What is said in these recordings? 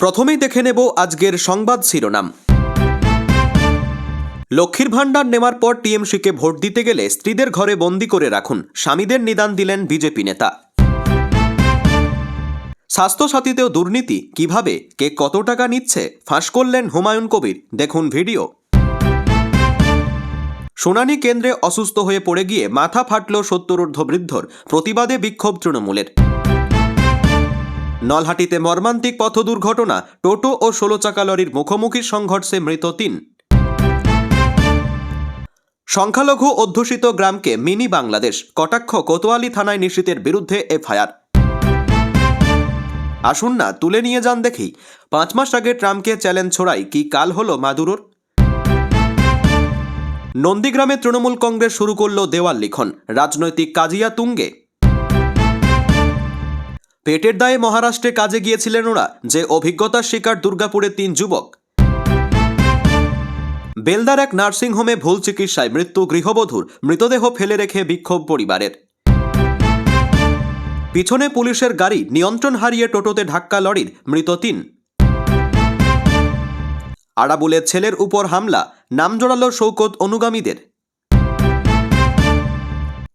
প্রথমেই দেখে নেব আজকের সংবাদ শিরোনাম। লক্ষ্মীর ভাণ্ডার নেওয়ার পর টিএমসিকে ভোট দিতে গেলে স্ত্রীদের ঘরে বন্দি করে রাখুন, স্বামীদের নিদান দিলেন বিজেপি নেতা। স্বাস্থ্যসাথীতেও দুর্নীতি, কীভাবে, কে কত টাকা নিচ্ছে, ফাঁস করলেন হুমায়ুন কবির, দেখুন ভিডিও। শুনানি কেন্দ্রে অসুস্থ হয়ে পড়ে গিয়ে মাথা ফাটল সত্তরূর্ধ্ব বৃদ্ধর, প্রতিবাদে বিক্ষোভ তৃণমূলের। নলহাটিতে মর্মান্তিক পথ দুর্ঘটনা, টোটো ও ষোলো চাকা লরির মুখোমুখি সংঘর্ষে মৃত তিন। সংখ্যালঘু অধ্যুষিত গ্রামকে মিনি বাংলাদেশ, কটাক্ষ কোতোয়ালি থানায় নিশ্চিতের বিরুদ্ধে এফআইআর। আসুন না, তুলে নিয়ে যান দেখি, পাঁচ মাস আগে ট্রাম্পকে চ্যালেঞ্জ ছড়াই কি কাল হলো মাদুরোর? নন্দীগ্রামে তৃণমূল কংগ্রেস শুরু করল দেওয়াল লিখন, রাজনৈতিক কাজিয়া তুঙ্গে। পেটের দায়ে মহারাষ্ট্রে কাজে গিয়েছিলেন ওরা, যে অভিজ্ঞতার শিকার দুর্গাপুরের তিন যুবক। বেলদার এক নার্সিংহোমে ভুল চিকিৎসায় মৃত্যু গৃহবধূর, মৃতদেহ ফেলে রেখে বিক্ষোভ পরিবারের। পিছনে পুলিশের গাড়ি নিয়ন্ত্রণ হারিয়ে টোটোতে ধাক্কা লরির, মৃত তিন। আড়াবুলের ছেলের উপর হামলা, নাম জড়ালো শৌকত অনুগামীদের।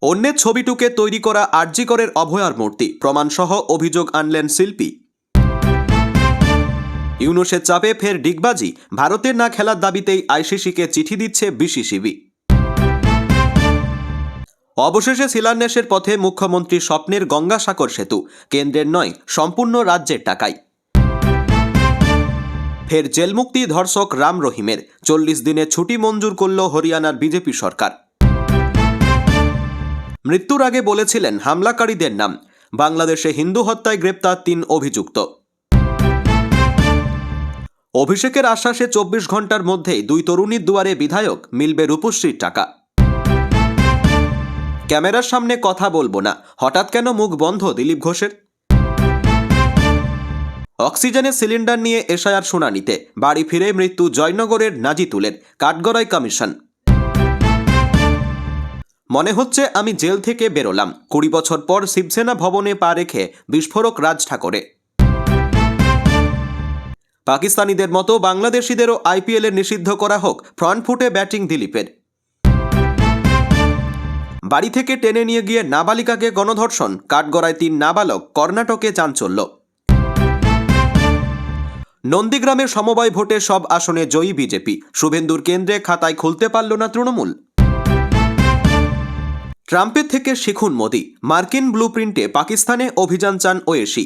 অন্যের ছবিটুকে তৈরি করা আরজিকরের অভয়ার মূর্তি। প্রমাণসহ অভিযোগ আনলেন শিল্পী। ইউনুসের চাপে ফের ডিগবাজি। ভারতের না খেলার দাবিতেই আইসিসিকে চিঠি দিচ্ছে বিসিসিবি। অবশেষে শিলান্যাসের পথে মুখ্যমন্ত্রীর স্বপ্নের গঙ্গাসাগর সেতু। কেন্দ্রের নয়, সম্পূর্ণ রাজ্যের টাকায়। ফের জেলমুক্তি ধর্ষক রাম রহিমের। চল্লিশ দিনে ছুটি মঞ্জুর করল হরিয়ানার বিজেপি সরকার। মৃত্যুর আগে বলেছিলেন হামলাকারীদের নাম। বাংলাদেশে হিন্দু হত্যায় গ্রেপ্তার তিন অভিযুক্ত। অভিষেকের আশ্বাসে চব্বিশ ঘণ্টার মধ্যেই দুই তরুণীর দুয়ারে বিধায়ক মিলবে রূপশ্রীর টাকা। ক্যামেরার সামনে কথা বলব না। হঠাৎ কেন মুখ বন্ধ, দিলীপ ঘোষের? অক্সিজেনের সিলিন্ডার নিয়ে এসআইআর শুনানিতে। বাড়ি ফিরে মৃত্যু জয়নগরের নাজি নাজিতুলের। কাঠগড়াই কমিশন। মনে হচ্ছে আমি জেল থেকে বেরোলাম। কুড়ি বছর পর শিবসেনা ভবনে পা রেখে বিস্ফোরক রাজ ঠাকরে। পাকিস্তানিদের মতো বাংলাদেশিদেরও আইপিএলে নিষিদ্ধ করা হোক, ফ্রন্ট ফুটে ব্যাটিং দিলীপের। বাড়ি থেকে টেনে নিয়ে গিয়ে নাবালিকাকে গণধর্ষণ, কাঠগড়ায় তিন নাবালক, কর্ণাটকে চাঞ্চল্য। নন্দীগ্রামের সমবায় ভোটে সব আসনে জয়ী বিজেপি। শুভেন্দুর কেন্দ্রে খাতায় খুলতে পারল না তৃণমূল। ট্রাম্পের থেকে শিখুন মোদি। মার্কিন ব্লুপ্রিন্টে পাকিস্তানে অভিযান চান ওয়েসি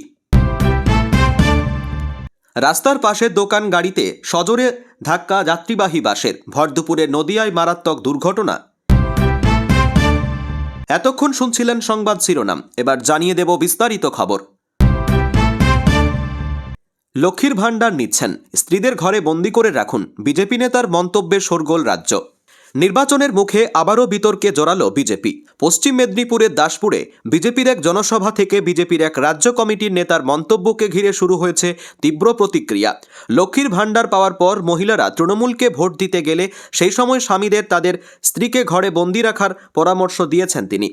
রাস্তার পাশে দোকান গাড়িতে সজোরে ধাক্কা যাত্রীবাহী বাসের। ভর দুপুরে নদিয়ায় মারাত্মক দুর্ঘটনা। এতক্ষণ শুনছিলেন সংবাদ শিরোনাম। এবার জানিয়ে দেব বিস্তারিত খবর। লক্ষ্মীর ভাণ্ডার নিচ্ছেন। স্ত্রীদের ঘরে বন্দি করে রাখুন। বিজেপি নেতার মন্তব্যে শোরগোল রাজ্য। নির্বাচনের মুখে আবারও বিতর্কে জড়ালো বিজেপি। পশ্চিম মেদিনীপুরের দাসপুরে বিজেপির এক জনসভা থেকে বিজেপির এক রাজ্য কমিটির নেতার মন্তব্যকে ঘিরে শুরু হয়েছে তীব্র প্রতিক্রিয়া। লক্ষ্মীর ভাণ্ডার পাওয়ার পর মহিলারা তৃণমূলকে ভোট দিতে গেলে সেই সময় স্বামীদের তাদের স্ত্রীকে ঘরে বন্দি রাখার পরামর্শ দিয়েছেন তিনি।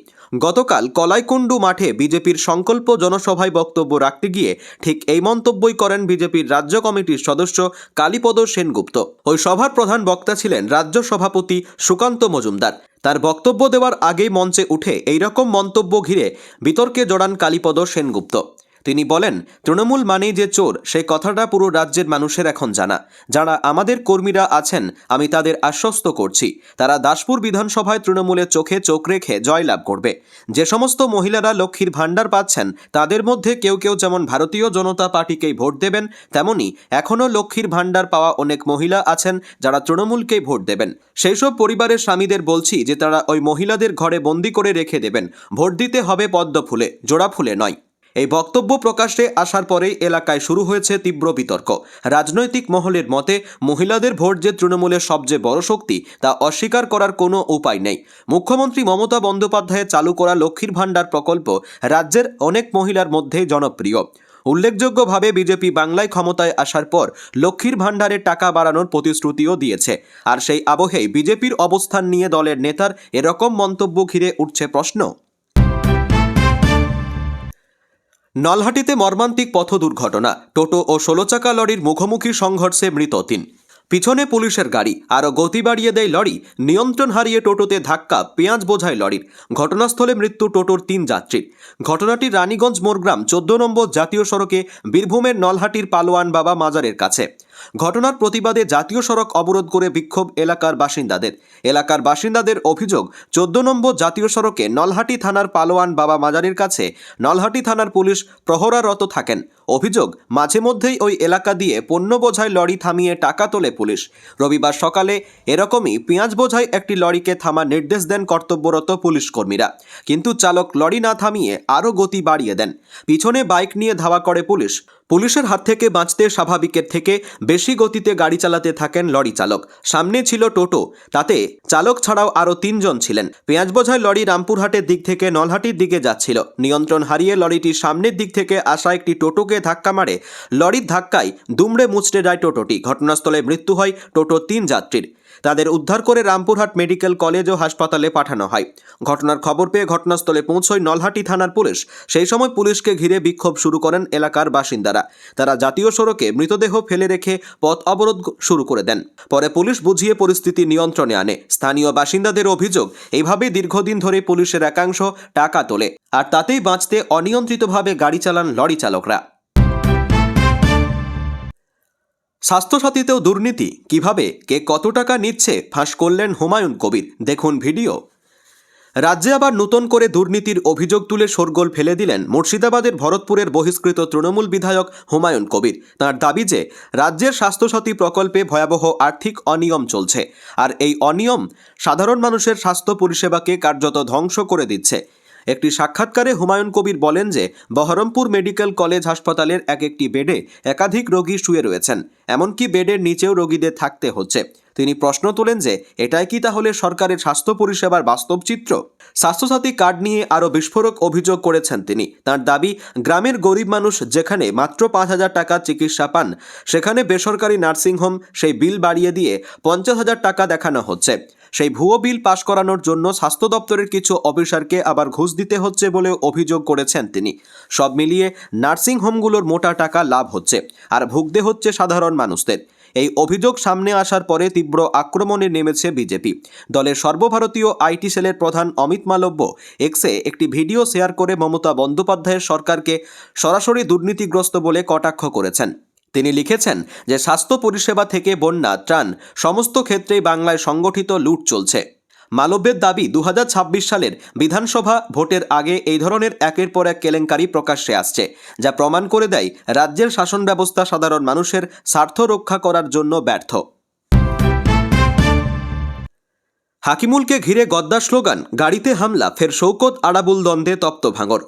গতকাল কলাইকুণ্ডু মাঠে বিজেপির সংকল্প জনসভায় বক্তব্য রাখতে গিয়ে ঠিক এই মন্তব্যই করেন বিজেপির রাজ্য কমিটির সদস্য কালীপদ সেনগুপ্ত। ওই সভার প্রধান বক্তা ছিলেন রাজ্য সভাপতি সুকান্ত মজুমদার। তার বক্তব্য দেওয়ার আগেই মঞ্চে উঠে এইরকম মন্তব্য ঘিরে বিতর্কে জড়ান কালীপদ সেনগুপ্ত। তিনি বলেন, তৃণমূল মানেই যে চোর সেই কথাটা পুরো রাজ্যের মানুষের এখন জানা। যারা আমাদের কর্মীরা আছেন, আমি তাদের আশ্বস্ত করছি। তারা দাসপুর বিধানসভায় তৃণমূলের চোখে চোখ রেখে জয়লাভ করবে। যে সমস্ত মহিলারা লক্ষ্মীর ভাণ্ডার পাচ্ছেন, তাদের মধ্যে কেউ কেউ যেমন ভারতীয় জনতা পার্টিকেই ভোট দেবেন, তেমনি এখনও লক্ষ্মীর ভাণ্ডার পাওয়া অনেক মহিলা আছেন, যারা তৃণমূলকেই ভোট দেবেন। সেই সব পরিবারের স্বামীদের বলছি যে তারা ওই মহিলাদের ঘরে বন্দি করে রেখে দেবেন। ভোট দিতে হবে পদ্ম ফুলে, জোড়া ফুলে নয়। এই বক্তব্য প্রকাশ্যে আসার পরেই এলাকায় শুরু হয়েছে তীব্র বিতর্ক। রাজনৈতিক মহলের মতে, মহিলাদের ভোট যে তৃণমূলের সবচেয়ে বড় শক্তি, তা অস্বীকার করার কোনো উপায় নেই। মুখ্যমন্ত্রী মমতা বন্দ্যোপাধ্যায়ের চালু করা লক্ষ্মীর ভাণ্ডার প্রকল্প রাজ্যের অনেক মহিলার মধ্যেই জনপ্রিয়। উল্লেখযোগ্যভাবে বিজেপি বাংলায় ক্ষমতায় আসার পর লক্ষ্মীর ভাণ্ডারের টাকা বাড়ানোর প্রতিশ্রুতিও দিয়েছে। আর সেই আবহেই বিজেপির অবস্থান নিয়ে দলের নেতার এরকম মন্তব্য ঘিরে উঠছে প্রশ্ন। নলহাটিতে মর্মান্তিক পথ দুর্ঘটনা টোটো ও ষোলোচাকা লরির মুখোমুখি সংঘর্ষে মৃত তিন। পিছনে পুলিশের গাড়ি, আরও গতি বাড়িয়ে দেয় লরি। নিয়ন্ত্রণ হারিয়ে টোটোতে ধাক্কা, পেঁয়াজ বোঝায় লরির। ঘটনাস্থলে মৃত্যু টোটোর তিন যাত্রীর ঘটনাটি রানীগঞ্জ মোরগ্রাম, চোদ্দ নম্বর জাতীয় সড়কে বীরভূমের নলহাটির পালোয়ান বাবা মাজারের কাছে। ঘটনার প্রতিবাদে জাতীয় সড়ক অবরোধ করে বিক্ষোভ এলাকার বাসিন্দাদের। এলাকার বাসিন্দাদের অভিযোগ, চোদ্দ নম্বর জাতীয় সড়কে নলহাটি থানার পালোয়ান বাবা মাজারের কাছে নলহাটি থানার পুলিশ প্রহরারত থাকেন। অভিযোগ, মাঝে মধ্যেই ওই এলাকা দিয়ে পণ্য বোঝায় লরি থামিয়ে টাকা তোলে পুলিশ। রবিবার সকালে এরকমই পেঁয়াজ বোঝাই একটি লরিকে থামার নির্দেশ দেন কর্তব্যরত পুলিশ কর্মীরা। কিন্তু চালক লরি না থামিয়ে আরও গতি বাড়িয়ে দেন। পিছনে বাইক নিয়ে ধাওয়া করে পুলিশ। পুলিশের হাত থেকে বাঁচতে স্বাভাবিকের থেকে বেশি গতিতে গাড়ি চালাতে থাকেন লরি চালক। সামনে ছিল টোটো। তাতে চালক ছাড়াও আরও তিনজন ছিলেন। পেঁয়াজ বোঝাই লরি রামপুরহাটের দিক থেকে নলহাটির দিকে যাচ্ছিল। নিয়ন্ত্রণ হারিয়ে লরিটি সামনের দিক থেকে আসা একটি টোটোকে ধাক্কা মারে। লরির ধাক্কায় দুমড়ে মুচড়ে যায় টোটোটি। ঘটনাস্থলে মৃত্যু হয় টোটো তিন যাত্রীর। তাদের উদ্ধার করে রামপুরহাট মেডিকেল কলেজ ও হাসপাতালে পাঠানো হয়। ঘটনার খবর পেয়ে ঘটনাস্থলে পৌঁছয় নলহাটি থানার পুলিশ। সেই সময় পুলিশকে ঘিরে বিক্ষোভ শুরু করেন এলাকার বাসিন্দারা। তারা জাতীয় সড়কে মৃতদেহ ফেলে রেখে পথ অবরোধ শুরু করে দেন। পরে পুলিশ বুঝিয়ে পরিস্থিতি নিয়ন্ত্রণে আনে। স্থানীয় বাসিন্দাদের অভিযোগ এইভাবে দীর্ঘদিন ধরে পুলিশের একাংশ টাকা তোলে। আর তাতেই বাঁচতে অনিয়ন্ত্রিতভাবে গাড়ি চালান লরি চালকরা। স্বাস্থ্যসাথীতেও দুর্নীতি। কীভাবে? কে কত টাকা নিচ্ছে? ফাঁস করলেন হুমায়ুন কবির। দেখুন ভিডিও। রাজ্যে আবার নতুন করে দুর্নীতির অভিযোগ তুলে শোরগোল ফেলে দিলেন মুর্শিদাবাদের ভরতপুরের বহিষ্কৃত তৃণমূল বিধায়ক হুমায়ুন কবির। তার দাবি যে, রাজ্যের স্বাস্থ্যসাথী প্রকল্পে ভয়াবহ আর্থিক অনিয়ম চলছে। আর এই অনিয়ম সাধারণ মানুষের স্বাস্থ্য পরিষেবাকে কার্যত ধ্বংস করে দিচ্ছে। একটি সাক্ষাৎকারে হুমায়ুন কবির বলেন যে, বহরমপুর মেডিকেল কলেজ হাসপাতালের এক একটি বেডে একাধিক রোগী শুয়ে রয়েছেন। এমনকি বেডের নিচেও রোগীদের থাকতে হচ্ছে। তিনি প্রশ্ন তোলেন যে, এটাই কি তাহলে সরকারের স্বাস্থ্য পরিষেবার বাস্তব চিত্র? স্বাস্থ্যসাথী কার্ড নিয়ে আরও বিস্ফোরক অভিযোগ করেছেন তিনি। তার দাবি, গ্রামের গরিব মানুষ যেখানে মাত্র পাঁচ হাজার টাকা চিকিৎসা পান, সেখানে বেসরকারি নার্সিংহোম সেই বিল বাড়িয়ে দিয়ে পঞ্চাশ হাজার টাকা দেখানো হচ্ছে। সেই ভুয়ো বিল পাশ করানোর জন্য স্বাস্থ্য দপ্তরের কিছু অফিসারকে আবার ঘুষ দিতে হচ্ছে বলে অভিযোগ করেছেন তিনি। সব মিলিয়ে নার্সিং হোমগুলোর মোটা টাকা লাভ হচ্ছে আর ভুগতে হচ্ছে সাধারণ মানুষদের। এই অভিযোগ সামনে আসার পরে তীব্র আক্রমণে নেমেছে বিজেপি। দলের সর্বভারতীয় আইটি সেলের প্রধান অমিত মালব্য এক্সে একটি ভিডিও শেয়ার করে মমতা বন্দ্যোপাধ্যায়ের সরকারকে সরাসরি দুর্নীতিগ্রস্ত বলে কটাক্ষ করেছেন। তিনি লিখেছেন যে, স্বাস্থ্য পরিষেবা থেকে বন্যা, ত্রাণ, সমস্ত ক্ষেত্রেই বাংলায় সংগঠিত লুট চলছে। মালব্যের দাবি দু হাজার ছাব্বিশ সালের বিধানসভা ভোটের আগে এই ধরনের একের পর এক কেলেঙ্কারি প্রকাশ্যে আসছে, যা প্রমাণ করে দেয় রাজ্যের শাসন ব্যবস্থা সাধারণ মানুষের স্বার্থ রক্ষা করার জন্য ব্যর্থ। হাকিমুলকে ঘিরে গদ্দার স্লোগান, গাড়িতে হামলা, ফের শৌকত আড়াবুল দ্বন্দ্বে তপ্ত ভাঙর।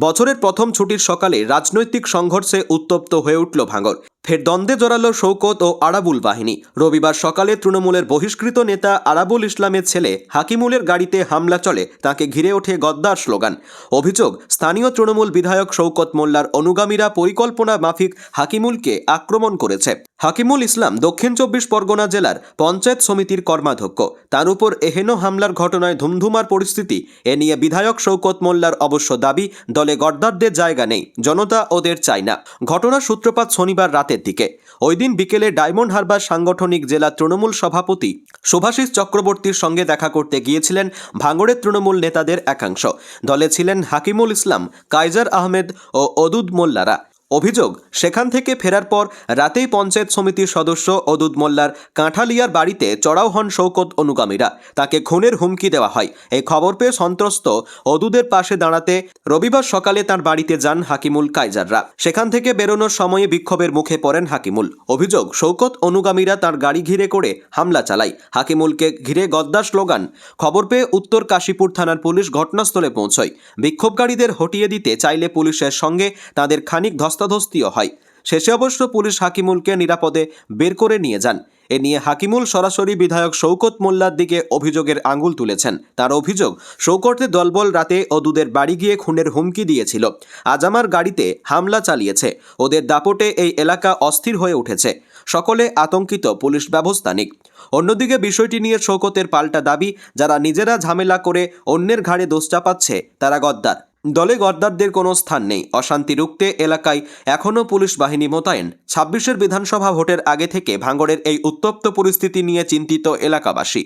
বছরের প্রথম ছুটির সকালে রাজনৈতিক সংঘর্ষে উত্তপ্ত হয়ে উঠল ভাঙর। ফের দ্বন্দ্বে জড়ালো শৌকত ও আরাবুল বাহিনী। রবিবার সকালে তৃণমূলের বহিষ্কৃত নেতা আরাবুল ইসলামের ছেলে হাকিমুলের গাড়িতে হামলা চলে, তাকে ঘিরে ওঠে গদ্দার স্লোগান। অভিযোগ, স্থানীয় তৃণমূল বিধায়ক শৌকত মোল্লার অনুগামীরা পরিকল্পনা মাফিক হাকিমুলকে আক্রমণ করেছে। হাকিমুল ইসলাম দক্ষিণ চব্বিশ পরগনা জেলার পঞ্চায়েত সমিতির কর্মাধ্যক্ষ। তার উপর এহেন হামলার ঘটনায় ধুমধুমার পরিস্থিতি, এ নিয়ে বিধায়ক শৌকত মোল্লার অবশ্য দাবি, দলে গদ্দারদের জায়গা নেই, জনতা ওদের চায় না। ঘটনার সূত্রপাত শনিবার রাতের দিকে। ওই দিন বিকেলে ডায়মন্ড হারবার সাংগঠনিক জেলা তৃণমূল সভাপতি শুভাশিস চক্রবর্তীর সঙ্গে দেখা করতে গিয়েছিলেন ভাঙড়ের তৃণমূল নেতাদের একাংশ। দলে ছিলেন হাকিমুল ইসলাম কাইজার আহমেদ ও অদুদ মোল্লারা। অভিযোগ, সেখান থেকে ফেরার পর রাতেই পঞ্চায়েত সমিতির সদস্য অদুদ মোল্লার কাঁঠালিয়ার বাড়িতে চড়াও হন শৌকত অনুগামীরা। তাকে খুনের হুমকি দেওয়া হয়। এই খবর পেয়ে সন্ত্রস্ত অদুদের পাশে দাঁড়াতে রবিবার সকালে তার বাড়িতে যান হাকিমুল কাইজাররা সেখান থেকে বেরোনোর সময়ে বিক্ষোভের মুখে পড়েন হাকিমুল। অভিযোগ শৌকত অনুগামীরা তার গাড়ি ঘিরে করে হামলা চালায়। হাকিমুলকে ঘিরে গদ্দার স্লোগান, খবর পেয়ে উত্তর কাশীপুর থানার পুলিশ ঘটনাস্থলে পৌঁছয়। বিক্ষোভকারীদের হটিয়ে দিতে চাইলে পুলিশের সঙ্গে তাদের খানিক ধস্তাধস্তিও হয়। শেষে অবশ্য পুলিশ হাকিমুলকে নিরাপদে বের করে নিয়ে যান। এ নিয়ে হাকিমুল সরাসরি বিধায়ক শৌকত মোল্লার দিকে অভিযোগের আঙুল তুলেছেন। তার অভিযোগ শৌকতের দলবল রাতে অদুদের বাড়ি গিয়ে খুনের হুমকি দিয়েছিল। আজ আমার গাড়িতে হামলা চালিয়েছে। ওদের দাপটে এই এলাকা অস্থির হয়ে উঠেছে। সকলে আতঙ্কিত, পুলিশ ব্যবস্থা নিক। অন্যদিকে বিষয়টি নিয়ে শৌকতের পাল্টা দাবি, যারা নিজেরা ঝামেলা করে অন্যের ঘাড়ে দোষ চাপাচ্ছে, তারা গদ্দার। দলে গদ্দারদের কোনো স্থান নেই। অশান্তি রুখতে এলাকায় এখনও পুলিশ বাহিনী মোতায়েন। ছাব্বিশের বিধানসভা ভোটের আগে থেকে ভাঙড়ের এই উত্তপ্ত পরিস্থিতি নিয়ে চিন্তিত এলাকাবাসী।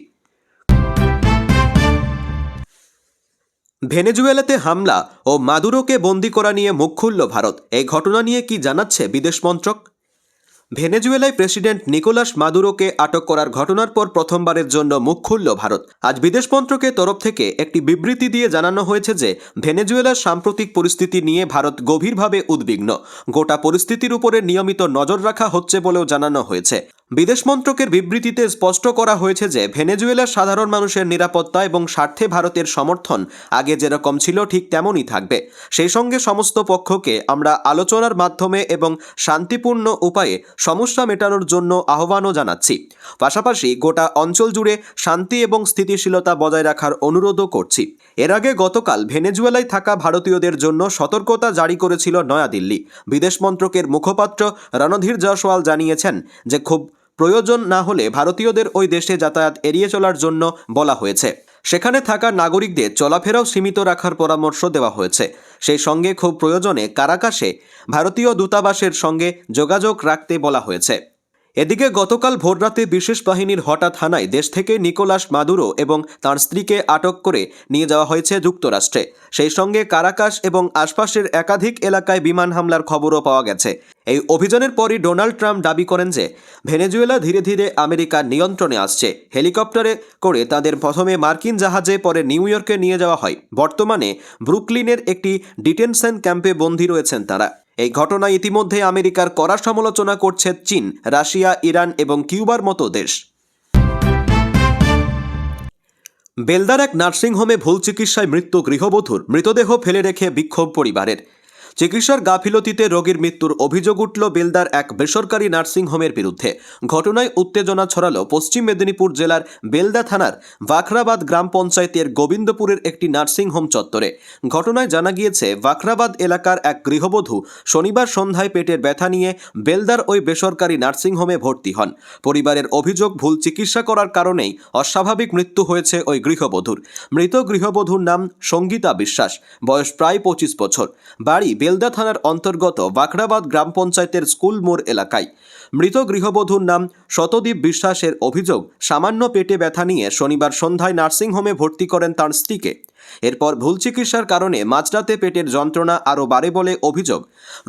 ভেনেজুয়েলাতে হামলা ও মাদুরোকে বন্দি করা নিয়ে মুখ খুলল ভারত। এই ঘটনা নিয়ে কি জানাচ্ছে বিদেশ মন্ত্রক? ভেনেজুয়েলায় প্রেসিডেন্ট নিকোলাস মাদুরোকে আটক করার ঘটনার পর প্রথমবারের জন্য মুখ খুলল ভারত। আজ বিদেশ মন্ত্রকের তরফ থেকে একটি বিবৃতি দিয়ে জানানো হয়েছে যে, ভেনেজুয়েলার সাম্প্রতিক পরিস্থিতি নিয়ে ভারত গভীরভাবে উদ্বিগ্ন। গোটা পরিস্থিতির উপরে নিয়মিত নজর রাখা হচ্ছে বলেও জানানো হয়েছে। বিদেশ মন্ত্রকের বিবৃতিতে স্পষ্ট করা হয়েছে যে, ভেনেজুয়েলার সাধারণ মানুষের নিরাপত্তা এবং স্বার্থে ভারতের সমর্থন আগে যেরকম ছিল, ঠিক তেমনই থাকবে। সেই সঙ্গে সমস্ত পক্ষকে আমরা আলোচনার মাধ্যমে এবং শান্তিপূর্ণ উপায়ে সমস্যা মেটানোর জন্য আহ্বানও জানাচ্ছি। পাশাপাশি গোটা অঞ্চল জুড়ে শান্তি এবং স্থিতিশীলতা বজায় রাখার অনুরোধও করছি। এর আগে গতকাল ভেনেজুয়েলায় থাকা ভারতীয়দের জন্য সতর্কতা জারি করেছিল নয়াদিল্লি। বিদেশ মন্ত্রকের মুখপাত্র রণধীর জয়সওয়াল জানিয়েছেন যে, খুব প্রয়োজন না হলে ভারতীয়দের ওই দেশে যাতায়াত এড়িয়ে চলার জন্য বলা হয়েছে। সেখানে থাকা নাগরিকদের চলাফেরাও সীমিত রাখার পরামর্শ দেওয়া হয়েছে। সেই সঙ্গে খুব প্রয়োজনে কারাকাশে ভারতীয় দূতাবাসের সঙ্গে যোগাযোগ রাখতে বলা হয়েছে। এদিকে গতকাল ভোররাতে বিশেষ বাহিনীর হঠাৎ হানায় দেশ থেকে নিকোলাস মাদুরো এবং তার স্ত্রীকে আটক করে নিয়ে যাওয়া হয়েছে যুক্তরাষ্ট্রে। সেই সঙ্গে কারাকাশ এবং আশপাশের একাধিক এলাকায় বিমান হামলার খবরও পাওয়া গেছে। এই অভিযানের পরই ডোনাল্ড ট্রাম্প দাবি করেন যে, ভেনেজুয়েলা ধীরে ধীরে আমেরিকার নিয়ন্ত্রণে আসছে। হেলিকপ্টারে করে তাদের প্রথমে মার্কিন জাহাজে, পরে নিউ ইয়র্কে নিয়ে যাওয়া হয়। বর্তমানে ব্রুকলিনের একটি ডিটেনশন ক্যাম্পে বন্দী রয়েছেন তারা। এই ঘটনায় ইতিমধ্যে আমেরিকার কড়া সমালোচনা করছে চীন, রাশিয়া, ইরান এবং কিউবার মতো দেশ। বেলদার এক নার্সিংহোমে ভুল চিকিৎসায় মৃত্যু গৃহবধূর। মৃতদেহ ফেলে রেখে বিক্ষোভ পরিবারের। চিকিৎসার গাফিলতিতে রোগীর মৃত্যুর অভিযোগ উঠল বেলদার এক বেসরকারি নার্সিংহোমের বিরুদ্ধে। ঘটনায় উত্তেজনা ছড়ালো পশ্চিম মেদিনীপুর জেলার বেলদা থানার বাখরাবাদ গ্রাম পঞ্চায়েতের গোবিন্দপুরের একটি নার্সিংহোম চত্বরে। ঘটনায় জানা গিয়েছে, বাখরাবাদ এলাকার এক গৃহবধূ শনিবার সন্ধ্যায় পেটের ব্যথা নিয়ে বেলদার ওই বেসরকারি নার্সিংহোমে ভর্তি হন। পরিবারের অভিযোগ, ভুল চিকিৎসা করার কারণেই অস্বাভাবিক মৃত্যু হয়েছে ওই গৃহবধূর। মৃত গৃহবধূর নাম সঙ্গীতা বিশ্বাস, বয়স প্রায় পঁচিশ বছর। বাড়ি বেলদা থানার অন্তর্গত বাখরাবাদ গ্রাম পঞ্চায়েতের স্কুল মোড় এলাকায়। মৃত গৃহবধূর নাম শতদীপ বিশ্বাসের অভিযোগ, সামান্য পেটে ব্যথা নিয়ে শনিবার সন্ধ্যায় নার্সিংহোমে ভর্তি করেন তাঁর স্ত্রীকে। এরপর ভুল চিকিৎসার কারণে মাঝরাতে পেটের যন্ত্রণা আরও বাড়ে বলে অভিযোগ।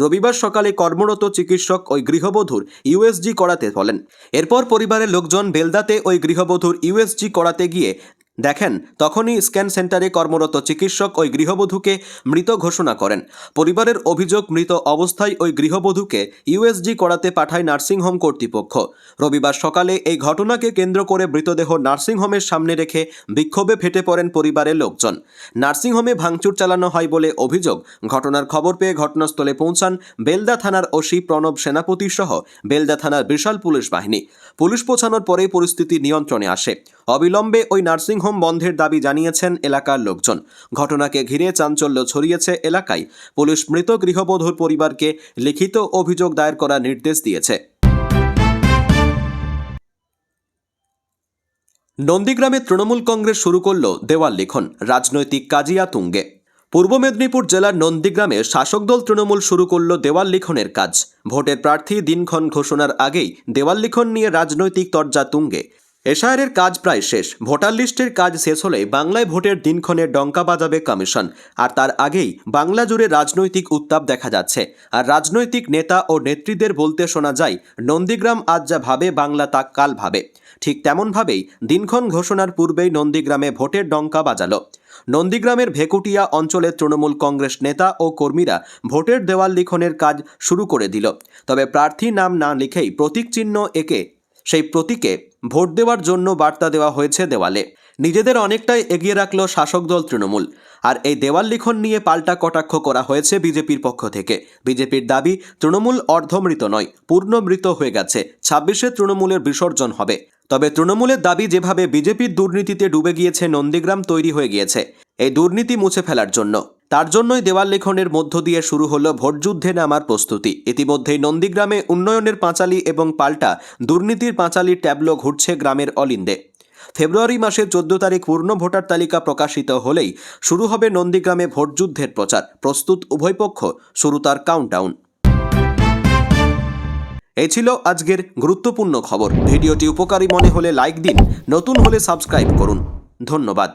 রবিবার সকালে কর্মরত চিকিৎসক ওই গৃহবধূর ইউএসজি করাতে বলেন। এরপর পরিবারের লোকজন বেলদাতে ওই গৃহবধূর ইউএসজি করাতে গিয়ে দেখেন, তখনই স্ক্যান সেন্টারে কর্মরত চিকিৎসক ওই গৃহবধূকে মৃত ঘোষণা করেন। পরিবারের অভিযোগ, মৃত অবস্থায় ওই গৃহবধূকে ইউএসজি করাতে পাঠায় নার্সিংহোম কর্তৃপক্ষ। রবিবার সকালে এই ঘটনাকে কেন্দ্র করে মৃতদেহ নার্সিংহোমের সামনে রেখে বিক্ষোভে ফেটে পড়েন পরিবারের লোকজন। নার্সিংহোমে ভাঙচুর চালানো হয় বলে অভিযোগ। ঘটনার খবর পেয়ে ঘটনাস্থলে পৌঁছান বেলদা থানার ওসি প্রণব সেনাপতি সহ বেলদা থানার বিশাল পুলিশ বাহিনী। পুলিশ পৌঁছানোর পরেই পরিস্থিতি নিয়ন্ত্রণে আসে। অবিলম্বে ওই নার্সিংহোম বন্ধের দাবি জানিয়েছেন এলাকার লোকজন। ঘটনাকে ঘিরে চাঞ্চল্য ছড়িয়েছে এলাকায়। পুলিশ মৃত গৃহবধূর পরিবারকে লিখিত অভিযোগ দায়ের করার নির্দেশ দিয়েছে। নন্দীগ্রামে তৃণমূল কংগ্রেস শুরু করল দেওয়াল লিখন। রাজনৈতিক কাজিয়া তুঙ্গে পূর্ব মেদিনীপুর জেলার নন্দীগ্রামে শাসক দল তৃণমূল শুরু করল দেওয়াল লিখনের কাজ। ভোটের প্রার্থী দিনক্ষণ ঘোষণার আগেই দেওয়াল লিখন নিয়ে রাজনৈতিক তরজা তুঙ্গে। এশায়ারের কাজ প্রায় শেষ। ভোটার লিস্টের কাজ শেষ হলে বাংলায় ভোটের দিনক্ষণে ডঙ্কা বাজাবে কমিশন। আর তার আগেই বাংলা জুড়ে রাজনৈতিক উত্তাপ দেখা যাচ্ছে। আর রাজনৈতিক নেতা ও নেত্রীদের বলতে শোনা যায়, নন্দীগ্রাম আজ যা ভাবে, বাংলা তা কাল ভাবে। ঠিক তেমনভাবেই দিনক্ষণ ঘোষণার পূর্বেই নন্দীগ্রামে ভোটের ডঙ্কা বাজালো। নন্দীগ্রামের ভেকুটিয়া অঞ্চলের তৃণমূল কংগ্রেস নেতা ও কর্মীরা ভোটের দেওয়াল লিখনের কাজ শুরু করে দিল। তবে প্রার্থী নাম না লিখেই প্রতীক চিহ্ন একে সেই প্রতীকে ভোট দেওয়ার জন্য বার্তা দেওয়া হয়েছে দেওয়ালে। নিজেদের অনেকটাই এগিয়ে রাখল শাসক দল তৃণমূল। আর এই দেওয়াল লিখন নিয়ে পাল্টা কটাক্ষ করা হয়েছে বিজেপির পক্ষ থেকে। বিজেপির দাবি, তৃণমূল অর্ধমৃত নয়, পূর্ণমৃত হয়ে গেছে। ছাব্বিশে তৃণমূলের বিসর্জন হবে। তবে তৃণমূলের দাবি যেভাবে বিজেপির দুর্নীতিতে ডুবে গিয়েছে নন্দীগ্রাম তৈরি হয়ে গিয়েছে। এই দুর্নীতি মুছে ফেলার জন্য। তার জন্যই দেওয়াল লেখনের মধ্য দিয়ে শুরু হলো ভোটযুদ্ধে নামার প্রস্তুতি। ইতিমধ্যেই নন্দীগ্রামে উন্নয়নের পাঁচালি এবং পাল্টা দুর্নীতির পাঁচালী ট্যাবলো ঘুরছে গ্রামের অলিন্দে। ফেব্রুয়ারি মাসের চোদ্দ তারিখ পূর্ণ ভোটার তালিকা প্রকাশিত হলেই শুরু হবে নন্দীগ্রামে ভোটযুদ্ধের প্রচার। প্রস্তুত উভয়পক্ষ শুরু তার কাউন্টডাউন এই ছিল আজকের গুরুত্বপূর্ণ খবর। ভিডিওটি উপকারী মনে হলে লাইক দিন, নতুন হলে সাবস্ক্রাইব করুন। ধন্যবাদ।